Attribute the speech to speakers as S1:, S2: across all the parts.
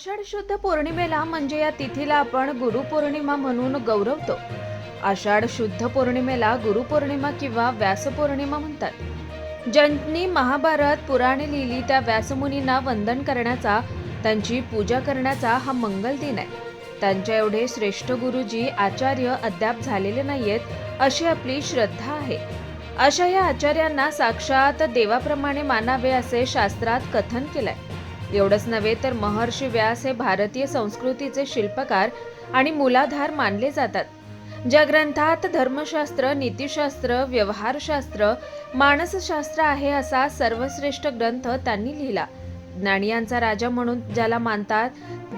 S1: आषाढ शुद्ध पौर्णिमेला म्हणजे या तिथीला आपण गुरुपौर्णिमा म्हणून गौरवतो. आषाढ शुद्ध पौर्णिमेला गुरुपौर्णिमा किंवा व्यासपौर्णिमा म्हणतात. ज्यांनी महाभारत पुराणे लिहिली त्या व्यासमुनींना वंदन करण्याचा त्यांची पूजा करण्याचा हा मंगल दिन आहे. त्यांच्या एवढे श्रेष्ठ गुरुजी आचार्य अद्याप झालेले नाहीयेत अशी आपली श्रद्धा आहे. अशा या आचार्यांना साक्षात देवाप्रमाणे मानावे असे शास्त्रात कथन केलंय. एवढंच नव्हे तर महर्षी व्यास हे भारतीय संस्कृतीचे शिल्पकार आणि मुलाधार मानले जातात. ज्या ग्रंथात धर्मशास्त्र नीतिशास्त्र व्यवहारशास्त्र मानसशास्त्र आहे असा सर्वश्रेष्ठ ग्रंथ त्यांनी लिहिला. ज्ञानियांचा राजा म्हणून ज्याला मानतात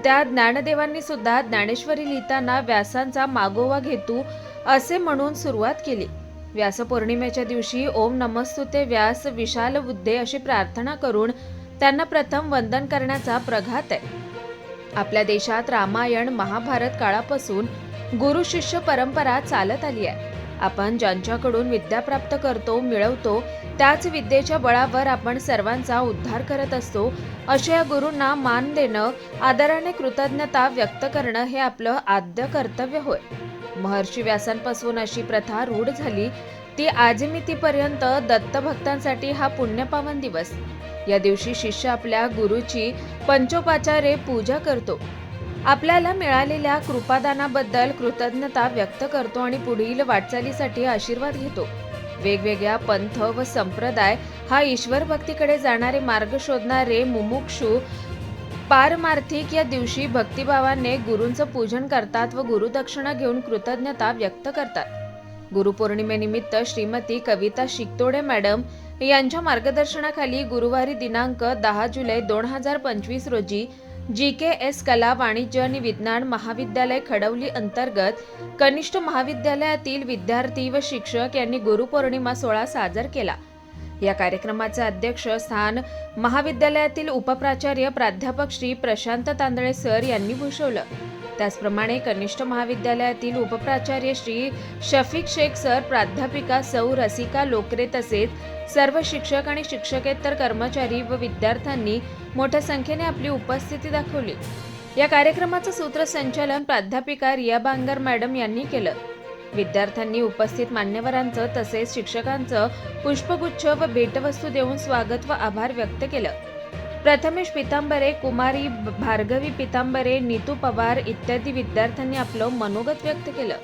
S1: त्या ज्ञानदेवांनी सुद्धा ज्ञानेश्वरी लिहिताना व्यासांचा मागोवा घेतू असे म्हणून सुरुवात केली. व्यासपौर्णिमेच्या दिवशी ओम नमस्तुते व्यास विशाल बुद्धे अशी प्रार्थना करून त्यांना प्रथम वंदन करण्याचा प्रघात आहे. आपल्या देशात रामायण महाभारत काळापासून गुरु शिष्य परंपरा चालत आली आहे. आपण ज्यांच्याकडून विद्या प्राप्त करतो मिळवतो त्याच विद्येच्या बळावर आपण सर्वांचा उद्धार करत असतो अशा या गुरूंना मान देणं आदराने कृतज्ञता व्यक्त करणं हे आपलं आद्य कर्तव्य होय. महर्षी व्यासांपासून अशी प्रथा रूढ झाली ती आजमितीपर्यंत दत्तभक्तांसाठी हा पुण्यपावन दिवस. या दिवशी शिष्य आपल्या गुरुची पंचोपाचारे पूजा करतो. आपल्याला मिळालेल्या कृपादानाबद्दल कृतज्ञता व्यक्त करतो आणि पुढील वाटचालीसाठी आशीर्वाद घेतो. वेगवेगळ्या पंथ व संप्रदाय हा ईश्वर भक्तीकडे जाणारे मार्ग शोधणारे मुमुक्षू पारमार्थिक या दिवशी भक्तिभावाने गुरूंचं पूजन करतात व गुरुदक्षिणा घेऊन कृतज्ञता व्यक्त करतात. गुरुपौर्णिमेनिमित्त श्रीमती कविता शिकतोडे मॅडम यांच्या मार्गदर्शनाखाली गुरुवारी दिनांक दहा जुलै दोन हजार पंचवीस रोजी जी के एस कला वाणिज्य आणि विज्ञान महाविद्यालय खडवली अंतर्गत कनिष्ठ महाविद्यालयातील विद्यार्थी व शिक्षक यांनी गुरुपौर्णिमा सोहळा साजर केला. या कार्यक्रमाचे अध्यक्ष स्थान महाविद्यालयातील उपप्राचार्य प्राध्यापक श्री प्रशांत तांदळे सर यांनी भूषवलं. त्याचप्रमाणे कनिष्ठ महाविद्यालयातील उपप्राचार्य श्री शफिक शेख सर प्राध्यापिका सौ रसिका लोकरे तसेच सर्व शिक्षक आणि शिक्षकेतर कर्मचारी व विद्यार्थ्यांनी मोठ्या संख्येने आपली उपस्थिती दाखवली. या कार्यक्रमाचं सूत्रसंचालन प्राध्यापिका रिया बांगर मॅडम यांनी केलं. विद्यार्थ्यांनी उपस्थित मान्यवरांचं तसेच शिक्षकांचं पुष्पगुच्छ व भेटवस्तू देऊन स्वागत व आभार व्यक्त केलं. प्रथमेश पितांबरे कुमारी भार्गवी पितांबरे नीतू पवार इत्यादी विद्यार्थ्यांनी आपलं मनोगत व्यक्त केलं.